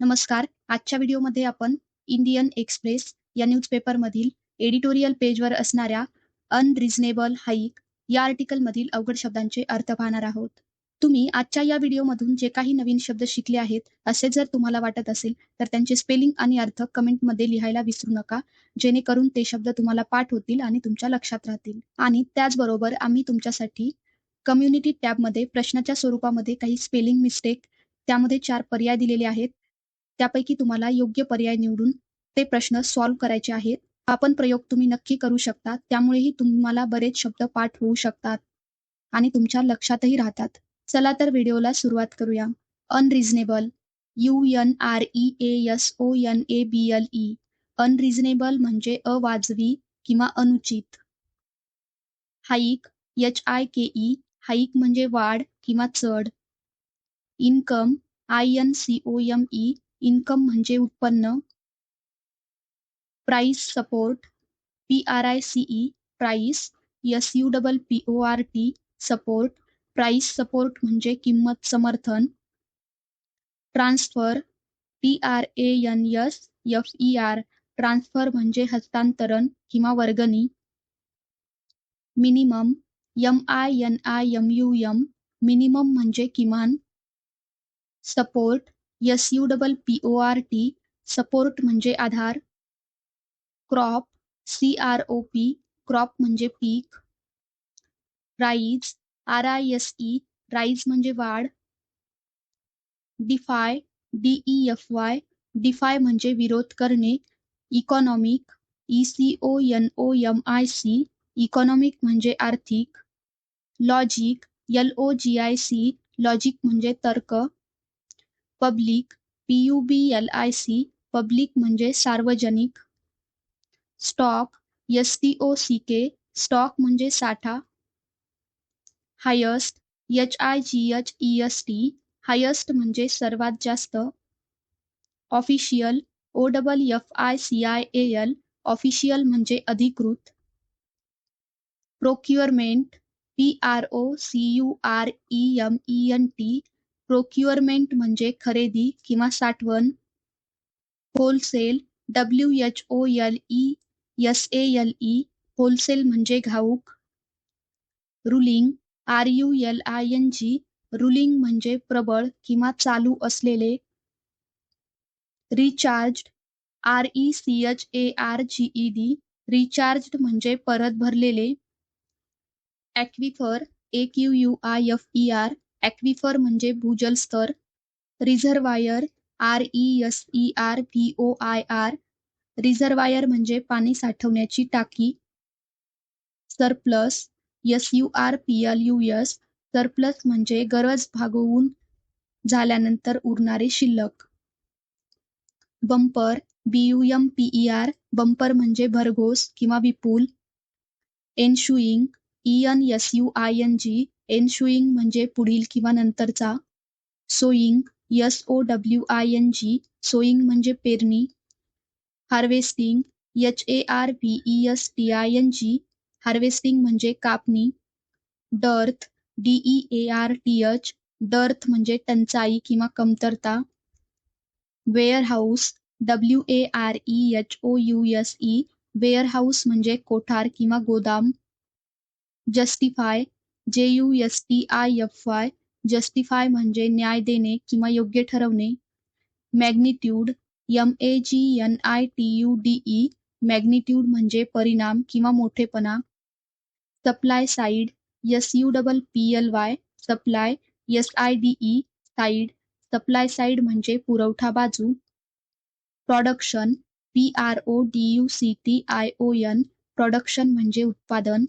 नमस्कार. आजच्या व्हिडिओमध्ये आपण इंडियन एक्सप्रेस या न्यूजपेपरमधील एडिटोरियल पेजवर असणाऱ्या अनरिझनेबल हाईक या आर्टिकलमधील अवघड शब्दांचे अर्थ पाहणार आहोत. तुम्ही आजच्या या व्हिडिओमधून जे काही नवीन शब्द शिकले आहेत, असे जर तुम्हाला वाटत असेल, तर त्यांचे स्पेलिंग आणि अर्थ कमेंटमध्ये लिहायला विसरू नका, जेणेकरून ते शब्द तुम्हाला पाठ होतील आणि तुमच्या लक्षात राहतील. आणि त्याचबरोबर आम्ही तुमच्यासाठी कम्युनिटी टॅबमध्ये प्रश्नाच्या स्वरूपामध्ये काही स्पेलिंग मिस्टेक त्यामध्ये चार पर्याय दिलेले आहेत. त्यापैकी तुम्हाला योग्य पर्याय निवडून ते प्रश्न सॉल्व्ह करायचे आहेत. हा पण प्रयोग तुम्ही नक्की करू शकता. त्यामुळेही तुम्हाला बरेच शब्द पाठ होऊ शकतात आणि तुमच्या लक्षातही राहतात. चला तर व्हिडिओला सुरुवात करूया. अनरिझनेबल यू-एन-आर-ई-ए-एस-ओ-एन-ए-बी-एल-ई अनरिझनेबल म्हणजे अवाजवी किंवा अनुचित. हाईक एच-आय-के-ई हाईक म्हणजे वाढ किंवा चढ. इन्कम आय-एन-सी-ओ-एम-ई इन्कम म्हणजे उत्पन्न. Price support P-R-I-C-E price एस-यू-डबल-पी-ओ-आर-टी support price support म्हणजे किंमत समर्थन. ट्रान्सफर टी-आर-ए-एन-एस-एफ-ई-आर ट्रान्सफर म्हणजे हस्तांतरण किंवा वर्गणी. मिनिमम एम-आय-एन-आय-एम-यू-एम मिनिमम म्हणजे किमान. Support S U double P O R T support म्हणजे आधार. Crop C R O P crop म्हणजे पीक. Rise R I S E rise म्हणजे वाढ. Defy DE F Y defy म्हणजे विरोध करणे. Economic E C O N O M I C economic म्हणजे आर्थिक. Logic L O G I C logic म्हणजे तर्क. Public P U B L I C public म्हणजे सार्वजनिक. Stock S T O C K stock म्हणजे साठा. Highest H I G H E S T highest म्हणजे सर्वात जास्त. Official O double F I C I A L official म्हणजे अधिकृत. Procurement P R O C U R E M E N T procurement म्हणजे खरेदी किंवा साठवण. Wholesale डब्ल्यू-एच-ओ-एल-ई-एस-ए-एल-ई wholesale म्हणजे घाऊक. रुलिंग आर-यू-एल-आय-एन-जी रुलिंग म्हणजे प्रबळ किंवा चालू असलेले. रिचार्ज आर-ई-सी-एच-ए-आर-जी-ई-डी रिचार्ज म्हणजे परत भरलेले. ॲक्विफर ए-क्यू-यू-आय-एफ-ई-आर ॲक्विफर म्हणजे भूजल स्तर रिझर्वायर आर-ई-एस-ई-आर-व्ही-ओ-आय-आर रिझर्वायर म्हणजे पाणी साठवण्याची टाकी. सरप्लस एस-यू-आर-पी-एल-यू-एस सरप्लस म्हणजे गरज भागवून झाल्यानंतर उरणारे शिल्लक. बंपर बी-यू-एम-पी-ई-आर बंपर म्हणजे भरघोस किंवा विपुल. एनशुईंग ई-एन-एस-यू-आय-एन-जी एनशुईंग म्हणजे पुढील किंवा नंतरचा. सोईंग एस-ओ-डब्ल्यू-आय-एन-जी सोइंग म्हणजे पेरणी. हार्वेस्टिंग एच-ए-आर-व्ही-ई-एस-टी-आय-एन-जी हार्वेस्टिंग म्हणजे कापणी. डर्थ डी-ई-ए-आर-टी-एच डर्थ म्हणजे टंचाई किंवा कमतरता. वेअरहाऊस डब्ल्यू-ए-आर-ई-एच-ओ-यू-एस-ई वेअरहाऊस म्हणजे कोठार किंवा गोदाम. Justify J U S T I F Y justify म्हणजे न्याय देणे किंवा योग्य ठरवणे. Magnitude M A G N I T U D E magnitude म्हणजे परिणाम किंवा मोठेपणा. Supply side S U double P L Y supply S I D E side supply side म्हणजे पुरवठा बाजू. Production P R O D U C T I O N production म्हणजे उत्पादन.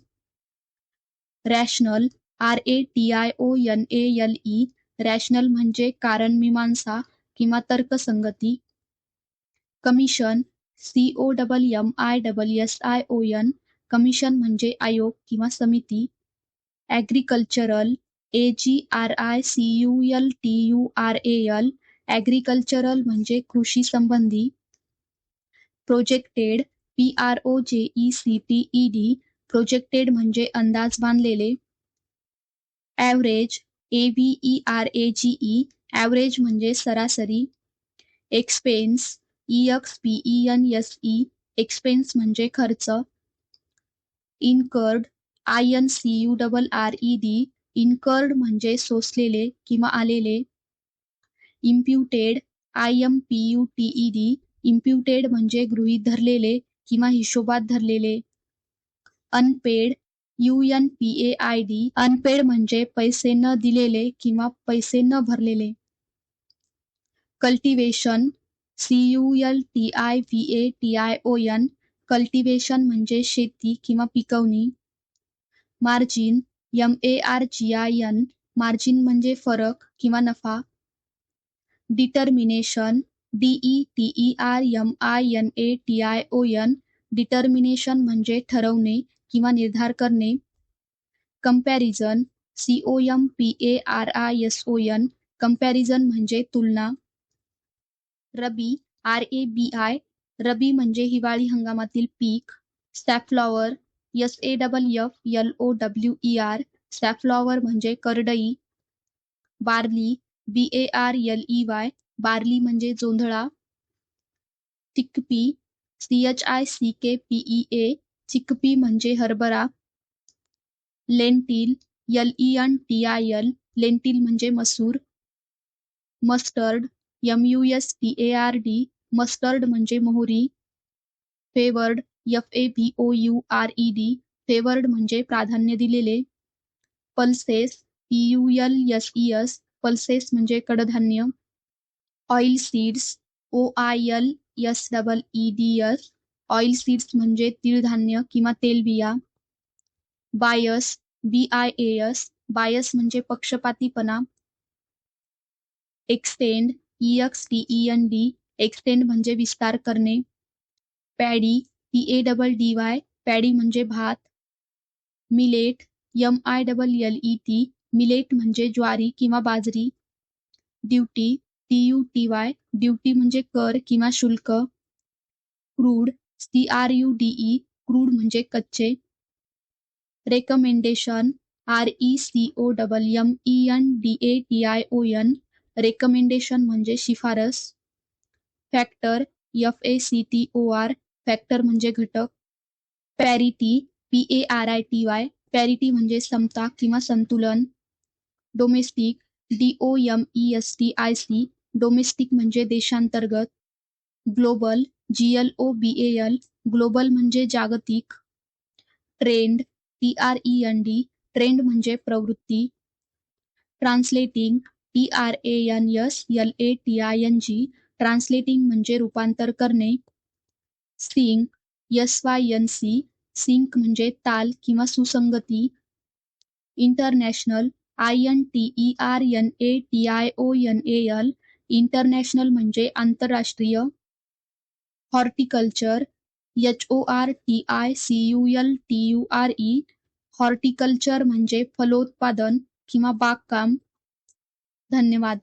Rational R A T I O N A L E rational म्हणजे कारण मीमांसा किंवा तर्कसंगती. Commission C O double M I double S I O N commission म्हणजे आयोग किंवा समिती. Agricultural A G R I C U L T U R A L agricultural म्हणजे कृषी संबंधी. Projected P R O J E C T E D projected म्हणजे अंदाज बांधलेले. ॲव्हरेज ए-व्ही-ई-आर-ए-जी-ई ॲव्हरेज म्हणजे सरासरी. Expense E X P E N S E expense म्हणजे खर्च. Incurred I N C U double R E D incurred म्हणजे सोसलेले किंवा आलेले. Imputed I M P U T E D imputed म्हणजे गृहीत धरलेले किंवा हिशोबात धरलेले. Unpaid U N P A I D unpaid म्हणजे पैसे न दिलेले किंवा पैसे न भरलेले. Cultivation C U L T I V A T I O N cultivation म्हणजे शेती किंवा पिकवणी. Margin M A R G I N margin म्हणजे फरक किंवा नफा. Determination D E T E R M I N A T I O N determination म्हणजे ठरवणे किंवा निर्धार करणे. Comparison C O M P A R I S O N comparison म्हणजे तुलना. रबी आर ए बी आय रबी म्हणजे हिवाळी हंगामातील पीक. Safflower S A double F L O W E R safflower म्हणजे करडई. Barley B A R L E Y barley म्हणजे जोंधळा. Chickpea C H I C K P E A chickpea म्हणजे हरभरा. Lentil L E N T I L lentil म्हणजे मसूर. Mustard M U S T A R D mustard म्हणजे मोहरी. Favoured F A B O U R E D favoured म्हणजे प्राधान्य दिलेले. Pulses P U L S E S pulses म्हणजे कडधान्य. Oil seeds O I L S double E D S oil seeds म्हणजे तीळधान्य किंवा तेलबिया bias B I A S bias म्हणजे पक्षपातीपणा. Extend E X T E N D extend म्हणजे विस्तार करणे. Paddy P A double D Y paddy भात. Millet M I double L E T millet म्हणजे ज्वारी किंवा बाजरी. Duty T U T Y duty म्हणजे कर किंवा शुल्क. Crude C R U D E crude म्हणजे कच्चे. Recommendation R E C O double M E N D A T I O N recommendation म्हणजे शिफारस. Factor F A C T O R factor म्हणजे घटक. Parity P A R I T Y parity म्हणजे समता किंवा संतुलन. Domestic D O M E S T I C domestic म्हणजे देशांतर्गत, global, G L O, B A L, global म्हणजे जागतिक, trend, T R E N D, trend म्हणजे प्रवृत्ती, translating, T R A N S L A T I N G, translating म्हणजे रूपांतर करणे, sync, S Y N C, sync म्हणजे ताल किंवा सुसंगती, international, I N T E R N A T I O N A L international म्हणजे आंतरराष्ट्रीय horticulture H O R T I C U L T U R E horticulture म्हणजे फलोत्पादन किंवा बागकाम. धन्यवाद.